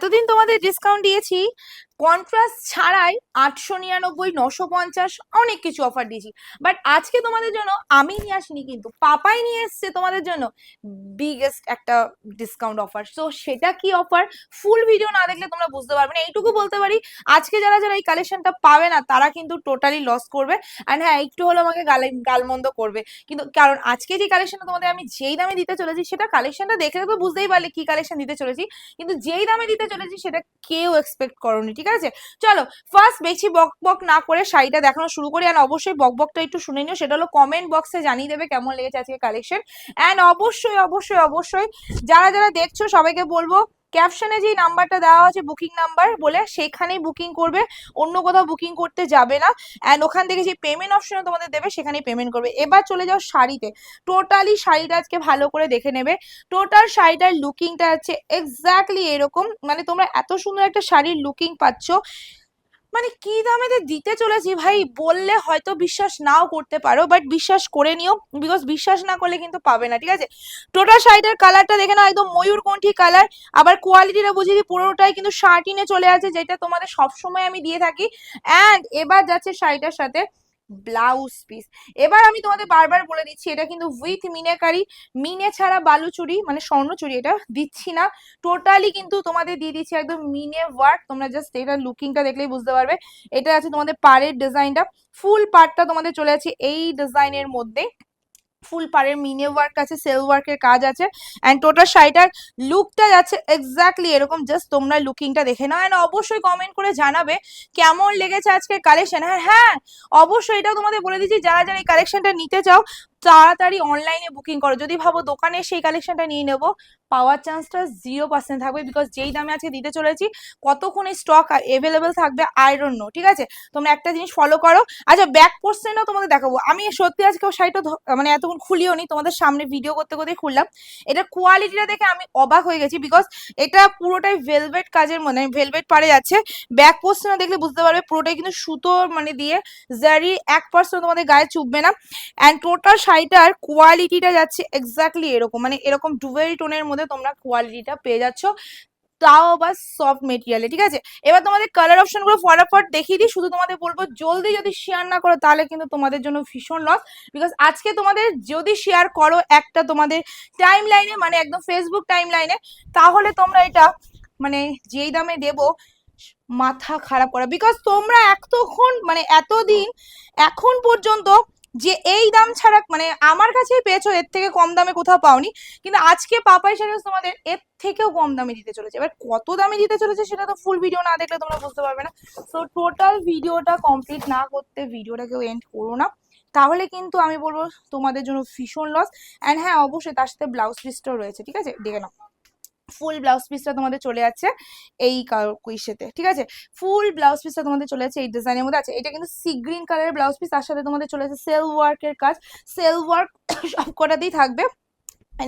এতদিন তোমাদের ডিসকাউন্ট দিয়েছি কন্ট্রাস্ট ছাড়াই আটশো নিরানব্বই, নশো পঞ্চাশ অনেক কিছু অফার দিয়েছি। বাট আজকে তোমাদের জন্য, আমি নিয়ে আসিনি কিন্তু পাপাই নিয়ে এসছে তোমাদের জন্য বিগেস্ট একটা ডিসকাউন্ট অফার সো সেটা কি অফার ফুল ভিডিও না দেখলে তোমরা বুঝতে পারবে না। এইটুকু বলতে পারি, আজকে যারা যারা এই কালেকশনটা পাবে না, তারা কিন্তু টোটালি লস করবে। অ্যান্ড হ্যাঁ একটু হলো আমাকে গালে, গালমন্দ করবে। কিন্তু কারণ আজকে যে কালেকশনটা তোমাদের আমি যেই দামে দিতে চলেছি, সেটা কালেকশনটা দেখলে তো বুঝতেই পারলে কি কালেকশন দিতে চলেছি। কিন্তু যেই দামে দিতে চলেছি, সেটা কেউ এক্সপেক্ট করনি, ঠিক আছে? চলো ফার্স্ট বেশি বক বক না করে শাড়িটা দেখানো শুরু করি অ্যান্ড অবশ্যই বক বকটা একটু শুনে নিও। সেটা হলো কমেন্ট বক্সে জানিয়ে দেবে কেমন লেগেছে আজকে কালেকশন অ্যান্ড অবশ্যই অবশ্যই অবশ্যই যারা যারা দেখছ সবাইকে বলব ক্যাপশনে যেই নাম্বারটা দেওয়া আছে বুকিং নাম্বার বলে সেখানেই বুকিং করবে, অন্য কোথাও বুকিং করতে যাবে না। অ্যান্ড ওখান থেকে যে পেমেন্ট অপশনে তোমাদের দেবে, সেখানেই পেমেন্ট করবে। এবার চলে যাও শাড়িতে। টোটালি শাড়িটা আজকে ভালো করে দেখে নেবে। টোটাল শাড়িটার লুকিংটা হচ্ছে এক্স্যাক্টলি এরকম। মানে তোমরা এত সুন্দর একটা শাড়ির লুকিং পাচ্ছ। মানে কি দামে যে দিতে চলেছি ভাই? বললে হয়তো বিশ্বাস নাও করতে পারো বাট বিশ্বাস করে নিও বিকজ বিশ্বাস না করলে কিন্তু পাবে না, ঠিক আছে? টোটাল শাড়িটার কালারটা দেখে নাও, একদম ময়ূরকণ্ঠী কালার আবার কোয়ালিটিটা বুঝিয়ে পুরোটাই কিন্তু শার্টিনে চলে আছে যেটা তোমাদের সবসময় আমি দিয়ে থাকি অ্যান্ড এবার যাচ্ছে শাড়িটার সাথে ব্লাউজ পিস এবার আমি তোমাদের বারবার বলে দিচ্ছি, এটা কিন্তু উইথ মিনেকারি, মিনে ছাড়া বালুচুরি মানে স্বর্ণ স্বর্ণচুরি এটা দিচ্ছি না। টোটালি কিন্তু তোমাদের দিয়ে দিচ্ছি, একদম মিনে ওয়ার্ক তোমরা জাস্ট এটা লুকিংটা দেখলেই বুঝতে পারবে। এটা আছে তোমাদের পাড়ের ডিজাইনটা ফুল পার্টটা তোমাদের চলে আছে এই ডিজাইনের মধ্যে। ফুল পাড়ের মিনি ওয়ার্ক আছে সেল ওয়ার্কের কাজ আছে অ্যান্ড টোটাল শাড়িটার লুকটা যাচ্ছে এক্স্যাক্টলি এরকম জাস্ট তোমরা লুকিংটা দেখে নাও অ্যান্ড অবশ্যই কমেন্ট করে জানাবে কেমন লেগেছে আজকের কালেকশন হ্যাঁ হ্যাঁ অবশ্যই এটাও তোমাদের বলে দিচ্ছি, যারা যারা এই কালেকশনটা নিতে চাও তাড়াতাড়ি অনলাইনে বুকিং করো। যদি ভাবো দোকানে সেই কালেকশনটা নিয়ে নেব, পাওয়ার চান্সটা জিরো পার্সেন্ট থাকবে বিকজ যেই দামে আজকে দিতে চলেছি, কতক্ষণ স্টক এভেলেবেল থাকবে আয়রন নো ঠিক আছে? তোমরা একটা জিনিস ফলো করো। আচ্ছা ব্যাক পোর্শনটাও তোমাদের দেখাবো। আমি সত্যি আজকে শাড়িটা মানে এতক্ষণ খুলিও নি, তোমাদের সামনে ভিডিও করতে করতে খুললাম। এটা কোয়ালিটিটা দেখে আমি অবাক হয়ে গেছি বিকজ এটা পুরোটাই ভেলভেট কাজের মানে ভেলভেট পারে যাচ্ছে। ব্যাক পোর্শনটা দেখলে বুঝতে পারবে, পুরোটাই কিন্তু সুতোর মানে দিয়ে জারি এক পার্সেন্ট তোমাদের গায়ে চুববে না। অ্যান্ড টোটাল শাড়িটার কোয়ালিটিটা যাচ্ছে এক্স্যাক্টলি এরকম। মানে এরকম ডুবেল টোনের মধ্যে তোমরা কোয়ালিটিটা পেয়ে যাচ্ছ। তাও আবার সফট মেটেরিয়ালে ঠিক আছে? এবার তোমাদের কালার অপশনগুলো ফটাফট দেখিয়ে দিই। শুধু তোমাদের বলব, জলদি যদি শেয়ার না করো, তাহলে কিন্তু তোমাদের জন্য ভীষণ লস বিকজ আজকে তোমাদের যদি শেয়ার করো একটা তোমাদের টাইম লাইনে মানে একদম ফেসবুক টাইম লাইনে তাহলে তোমরা এটা মানে যেই দামে দেবো, মাথা খারাপ করা। বিকজ তোমরা এতক্ষণ মানে এতদিন, এখন পর্যন্ত যে এই দাম ছাড়া মানে আমার কাছেই পেয়েছ, এর থেকে কম দামে কোথাও পাওনি। কিন্তু আজকে পাপাই সাজেস তোমাদের, এর থেকেও কম দামে দিতে চলেছে। এবার কত দামে দিতে চলেছে সেটা তো ফুল ভিডিও না দেখলে তোমরা বুঝতে পারবে না। সো টোটাল ভিডিওটা কমপ্লিট না করতে ভিডিওটা কেউ এন্ড করো না। তাহলে কিন্তু আমি বলব তোমাদের জন্য ভীষণ লস অ্যান্ড হ্যাঁ অবশ্যই তার সাথে ব্লাউজ পিসটাও রয়েছে, ঠিক আছে? দেখে নাও। ফুল ব্লাউজ পিসটা তোমাদের চলে যাচ্ছে এই কুইশেতে, ঠিক আছে? ফুল ব্লাউজ পিসটা তোমাদের চলে যাচ্ছে এই ডিজাইনের মধ্যে আছে। এটা কিন্তু সি গ্রিন কালারের ব্লাউজ পিস তার সাথে তোমাদের চলে যাচ্ছে সেল ওয়ার্কের কাজ। সেল ওয়ার্ক সব কটাতেই থাকবে।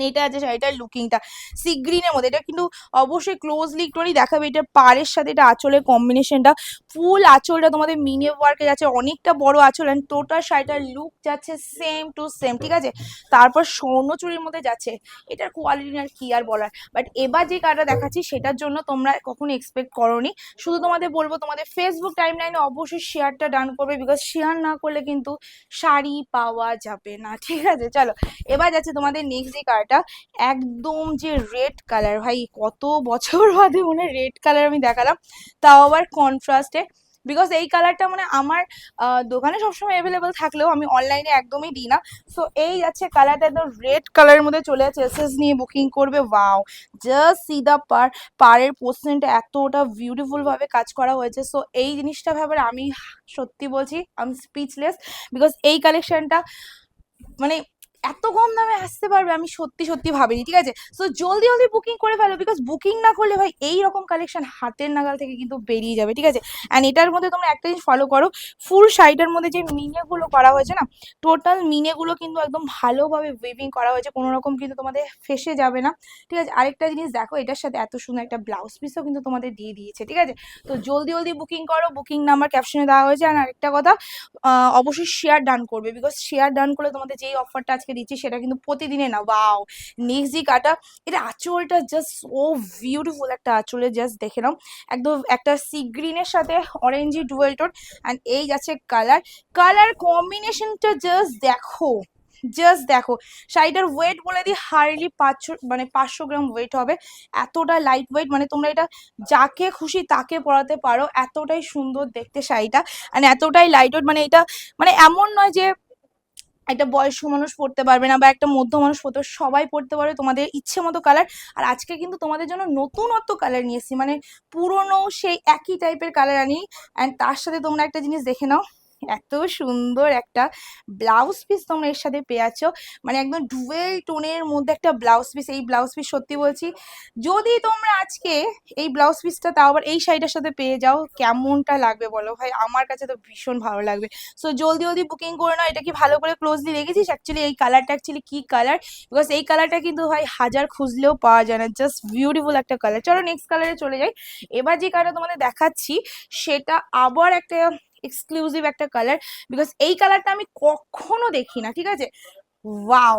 এটা আছে শাড়িটার লুকিংটা সি গ্রিনের মধ্যে, এটা কিন্তু অবশ্যই ক্লোজলি একটুখানি দেখাবে। এটা পাড়ের সাথে, এটা আঁচলের কম্বিনেশনটা ফুল আঁচলটা তোমাদের মিনে ওয়ার্কে যাচ্ছে। অনেকটা বড় আঁচল অ্যান্ড টোটাল শাড়িটার লুক যাচ্ছে সেম টু সেম ঠিক আছে? তারপর স্বর্ণচুরির মধ্যে যাচ্ছে। এটার কোয়ালিটি আর কি আর বলার? বাট এবার যে কার্ডটা দেখাচ্ছি, সেটার জন্য তোমরা কখনো এক্সপেক্ট করোনি। শুধু তোমাদের বলব, তোমাদের ফেসবুক টাইম লাইনে অবশ্যই শেয়ারটা ডান করবে বিকজ শেয়ার না করলে কিন্তু শাড়ি পাওয়া যাবে না, ঠিক আছে? চলো, এবার যাচ্ছে তোমাদের নেক্সট যে কার্ডটা একদম যে রেড কালার ভাই কত বছর বাদে মনে রেড কালার আমি দেখালাম। তাও আবার কন্ট্রাস্টে বিকজ এই কালারটা মানে আমার দোকানে সবসময় অ্যাভেলেবেল থাকলেও আমি অনলাইনে একদমই দিই না। সো এই যাচ্ছে কালারটা একদম রেড কালারের মধ্যে চলে যাচ্ছে। এসএস নিয়ে বুকিং করবে ওয়াও জাস্ট সি দ্য পার পাড়ের পোর্শনটা এতটা বিউটিফুল ভাবে কাজ করা হয়েছে। সো এই জিনিসটা ভাবে আমি সত্যি বলছি আমি স্পিচলেস বিকজ এই কালেকশনটা মানে এত কম দামে আসতে পারবে আমি সত্যি সত্যি ভাবিনি, ঠিক আছে? সো জলদি জলদি বুকিং করে ফেলো বিকজ বুকিং না করলে ভাই এই রকম কালেকশন হাতের নাগাল থেকে কিন্তু বেরিয়ে যাবে, ঠিক আছে? অ্যান্ড এটার মধ্যে তোমরা একটা জিনিস ফলো করো ফুল শাড়িটার মধ্যে যে মিনেগুলো করা হয়েছে না টোটাল মিনেগুলো কিন্তু একদম ভালোভাবে উইভিং করা হয়েছে, কোনো রকম কিন্তু তোমাদের ফেসে যাবে না, ঠিক আছে? আরেকটা জিনিস দেখো, এটার সাথে এত সুন্দর একটা ব্লাউজ পিসও কিন্তু তোমাদের দিয়ে দিয়েছে, ঠিক আছে? তো জলদি জলদি বুকিং করো বুকিং নাম্বার ক্যাপশনে দেওয়া হয়েছে আর আরেকটা কথা অবশ্যই শেয়ার ডান করবে বিকজ শেয়ার ডান করলে তোমাদের যেই অফারটা আজকে আজকে দিচ্ছি সেটা কিন্তু প্রতিদিনে না বাও নেক্সট জি কাটা এটা আঁচলটা জাস্ট ও বিউটিফুল একটা আঁচলে জাস্ট দেখে নাও। একদম একটা সি গ্রিনের সাথে অরেঞ্জি ডুয়েল টোন অ্যান্ড এই যাচ্ছে কালার কালার কম্বিনেশনটা জাস্ট দেখো জাস্ট দেখো। শাড়িটার ওয়েট বলে দিই হার্ডলি পাঁচশো মানে পাঁচশো গ্রাম ওয়েট হবে। এতটা লাইট ওয়েট মানে তোমরা এটা যাকে খুশি তাকে পরাতে পারো। এতটাই সুন্দর দেখতে শাড়িটা আর এতটাই লাইট ওয়েট মানে এটা মানে এমন নয় যে একটা বয়স্ক মানুষ পড়তে পারবে না বা একটা মধ্য মানুষ পড়তে সবাই পড়তে পারবে তোমাদের ইচ্ছে মতো কালার আর আজকে কিন্তু তোমাদের জন্য নতুনত্ব কালার নিয়ে এসেছি মানে পুরনো সেই একই টাইপের কালার আনি। অ্যান্ড তার সাথে তোমরা একটা জিনিস দেখে নাও। এত সুন্দর একটা ব্লাউজ পিস তোমরা এর সাথে পেয়ে আছো। মানে একদম ডুয়েল টোনের মধ্যে একটা ব্লাউজ পিস এই ব্লাউজ পিস সত্যি বলছি, যদি তোমরা আজকে এই ব্লাউজ পিসটা তাও আবার এই শাড়িটার সাথে পেয়ে যাও, কেমনটা লাগবে বলো ভাই? আমার কাছে তো ভীষণ ভালো লাগবে। সো জলদি জলদি বুকিং করে নাও, এটা কি ভালো করে ক্লোজলি দেখেছিস অ্যাকচুয়ালি এই কালারটা অ্যাকচুয়ালি কি কালার বিকজ এই কালারটা কিন্তু ভাই হাজার খুঁজলেও পাওয়া যায় না জাস্ট বিউটিফুল একটা কালার চলো নেক্সট কালারে চলে যাই। এবার যে কালারটা তোমাদের দেখাচ্ছি, সেটা আবার একটা এক্সক্লুসিভ একটা কালার বিকজ এই কালারটা আমি কখনো দেখি না ঠিক আছে? ওয়াও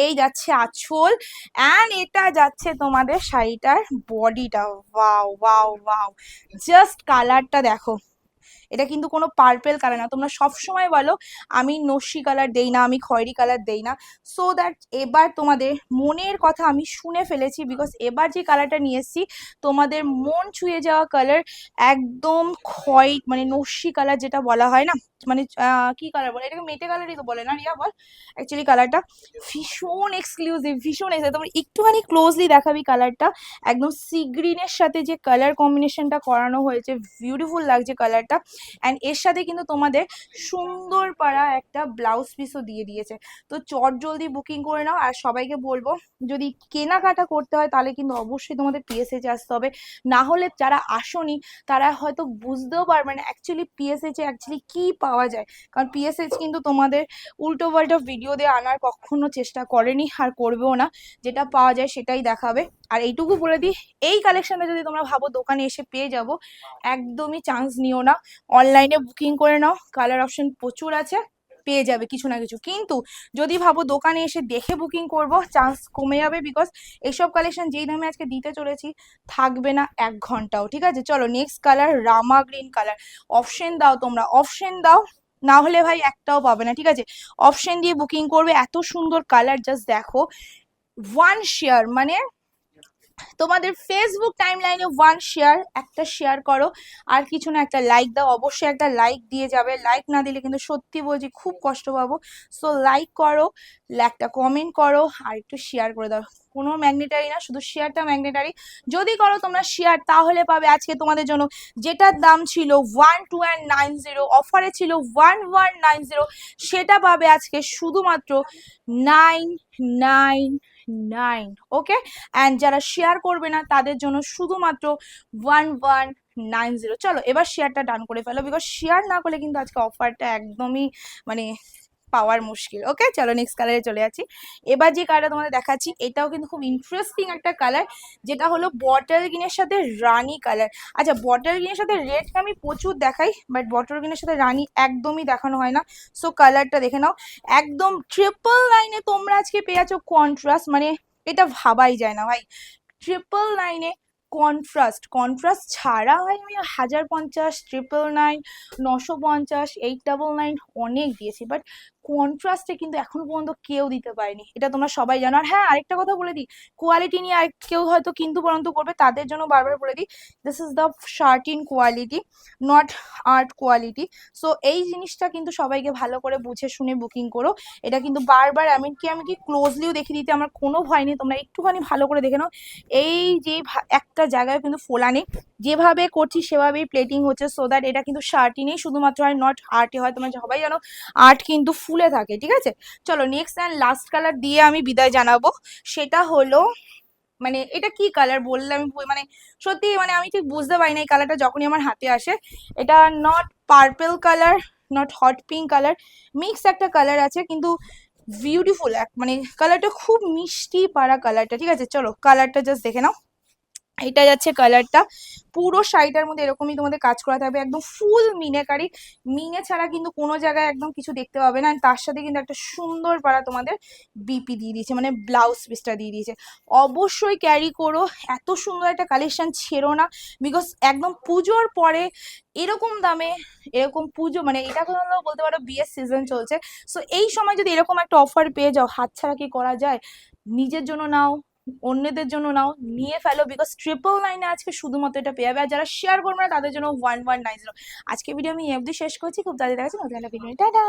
এই যাচ্ছে আঁচল অ্যান্ড এটা যাচ্ছে তোমাদের শাড়িটার বডিটা ওয়াও ওয়াও ওয়াও জাস্ট কালারটা দেখো। এটা কিন্তু কোনো পার্পেল কালার না। তোমরা সব সময় বলো, আমি নস্যি কালার দেই না, আমি খয়েরি কালার দেই না। সো দ্যাট এবার তোমাদের মনের কথা আমি শুনে ফেলেছি বিকজ এবার যে কালারটা নিয়ে এসেছি, তোমাদের মন ছুঁয়ে যাওয়া কালার একদম খয় মানে নস্যি কালার যেটা বলা হয় না মানে কি কালার বলে? এটাকে মেটে কালারই তো বলে না, রিয়া, বল। অ্যাকচুয়ালি কালারটা ভীষণ এক্সক্লুসিভ ভীষণ এক্সক্লুসিভ তোমার একটুখানি ক্লোজলি দেখাবি কালারটা একদম সি গ্রিনের সাথে যে কালার কম্বিনেশনটা করানো হয়েছে বিউটিফুল লাগছে কালারটা অ্যান্ড এর সাথে কিন্তু তোমাদের সুন্দর পাড়া একটা ব্লাউজ পিসও দিয়ে দিয়েছে। তো চট জলদি বুকিং করে নাও আর সবাইকে বলব, যদি কেনাকাটা করতে হয় তাহলে কিন্তু অবশ্যই তোমাদের পিএসএইচে আসতে হবে। না হলে যারা আসনি, তারা হয়তো বুঝতেও পারবে না অ্যাকচুয়ালি পিএসএইচে অ্যাকচুয়ালি কি পাওয়া যায়। কারণ পিএসএইচ কিন্তু তোমাদের উল্টো পাল্টা ভিডিও দিয়ে আনার কখনো চেষ্টা করেনি আর করবেও না। যেটা পাওয়া যায় সেটাই দেখাবে। আর এইটুকু বলে দিই, এই কালেকশনটা যদি তোমরা ভাবো দোকানে এসে পেয়ে যাব, একদমই চান্স নিও না। অনলাইনে বুকিং করে নাও কালার অপশন প্রচুর আছে, পেয়ে যাবে কিছু না কিছু। কিন্তু যদি ভাবো দোকানে এসে দেখে বুকিং করব চান্স কমে যাবে বিকজ এইসব কালেকশন যেই দামে আজকে দিতে চলেছি, থাকবে না এক ঘন্টাও, ঠিক আছে? চলো next colour Rama green colour option দাও তোমরা অপশন দাও, না হলে ভাই একটাও পাবে না, ঠিক আছে? অপশন দিয়ে বুকিং করবে, এত সুন্দর কালার জাস্ট দেখো। ওয়ান শেয়ার মানে তোমাদের ফেসবুক টাইম লাইনে ওয়ান শেয়ার একটা শেয়ার করো। আর কিছু না, একটা লাইক দাও। অবশ্যই একটা লাইক দিয়ে যাবে। লাইক না দিলে কিন্তু সত্যি বলছি খুব কষ্ট পাবো। সো লাইক করো, একটা কমেন্ট করো, আর একটু শেয়ার করে দাও। কোনো ম্যাগনেটারি না, শুধু শেয়ারটা ম্যাগনেটারি যদি করো তোমরা শেয়ার তাহলে পাবে আজকে তোমাদের জন্য যেটার দাম ছিল one two and nine zero অফারে ছিল ওয়ান ওয়ান নাইন জিরো সেটা পাবে আজকে শুধুমাত্র nine nine nine okay and যারা শেয়ার করবে না, তাদের জন্য শুধুমাত্র ওয়ান ওয়ান নাইন জিরো চলো, এবার শেয়ারটা ডান করে ফেলো বিকজ শেয়ার না করলে কিন্তু আজকে অফারটা একদমই মানে পাওয়ার মুশকিল। ওকে চলো নেক্সট কালারে চলে যাচ্ছি। এবার যে কালারটা তোমাদের দেখাচ্ছি, এটাও কিন্তু খুব ইন্টারেস্টিং একটা কালার যেটা হলো বটল গ্রিনের সাথে রানি কালার আচ্ছা বটল গ্রিনের সাথে রেডকে আমি প্রচুর দেখাই বাট বটল গ্রিনের সাথে রানি একদমই দেখানো হয় না। সো কালারটা দেখে নাও। একদম ট্রিপল লাইনে তোমরা আজকে পেয়ে আছো কন্ট্রাস্ট মানে এটা ভাবাই যায় না ভাই। ট্রিপল লাইনে কন্ট্রাস্ট কন্ট্রাস্ট ছাড়া হয় আমি হাজার পঞ্চাশ ট্রিপল নাইন নশো পঞ্চাশ এইট ডাবল নাইন অনেক দিয়েছি বাট কন্ট্রাস্টে কিন্তু এখনও পর্যন্ত কেউ দিতে পারেনি। এটা তোমরা সবাই জানো। আর হ্যাঁ আরেকটা কথা বলে দিই কোয়ালিটি নিয়ে আর কেউ হয়তো কিন্তু পর্যন্ত করবে, তাদের জন্য বারবার বলে দিই this is the shirt in quality not art quality so এই জিনিসটা কিন্তু সবাইকে ভালো করে বুঝে শুনে বুকিং করো। এটা কিন্তু বারবার এমনকি আমি কি ক্লোজলিও দেখিয়ে দিতে আমার কোনো ভয় নেই, তোমরা একটুখানি ভালো করে দেখে নাও। এই যে একটা জায়গায় কিন্তু ফোলা নেই। যেভাবে করছি সেভাবেই প্লেটিং হচ্ছে সো দ্যাট এটা কিন্তু শার্টই নেই, শুধুমাত্র হয় নট আর্টে হয়, তোমরা সবাই জানো। আর্ট কিন্তু ফুলে থাকে, ঠিক আছে? চলো নেক্সট অ্যান্ড লাস্ট কালার দিয়ে আমি বিদায় জানাব। সেটা হলো মানে এটা কি কালার বললে আমি মানে সত্যি মানে আমি ঠিক বুঝতে পারি না এই কালারটা যখনই আমার হাতে আসে। এটা not purple colour not hot pink colour mix একটা কালার আছে, কিন্তু বিউটিফুল এক মানে কালারটা খুব মিষ্টি পাড়া কালারটা ঠিক আছে? চলো কালারটা জাস্ট দেখে নাও। এটা যাচ্ছে কালারটা পুরো শাড়িটার মধ্যে এরকমই তোমাদের কাজ করা থাকবে একদম ফুল মিনেকারি। মিনে ছাড়া কিন্তু কোনো জায়গায় একদম কিছু দেখতে পাবে না। তার সাথে কিন্তু একটা সুন্দর পাড়া তোমাদের বিপি দিয়ে দিয়েছে মানে ব্লাউজ পিসটা দিয়ে দিয়েছে। অবশ্যই ক্যারি করো। এত সুন্দর একটা কালেকশান ছেড়ো না। বিকজ একদম পুজোর পরে এরকম দামে, এরকম পুজো মানে এটা হলো বলতে পারো বিয়ের সিজন চলছে। সো এই সময় যদি এরকম একটা অফার পেয়ে যাও হাতছাড়া কি করা যায়? নিজের জন্য নাও। অন্যদের জন্য নাও, নিয়ে ফেলো বিকজ ট্রিপল নাইনে আজকে শুধুমাত্র এটা পেয়ে যাবে। আর যারা শেয়ার করবে না, তাদের জন্য ওয়ান ওয়ান নাইন জিরো আজকে ভিডিও আমি এফ শেষ করছি। খুব তাড়াতাড়ি দেখাচ্ছি, নতুন একটা ভিডিও টাটা!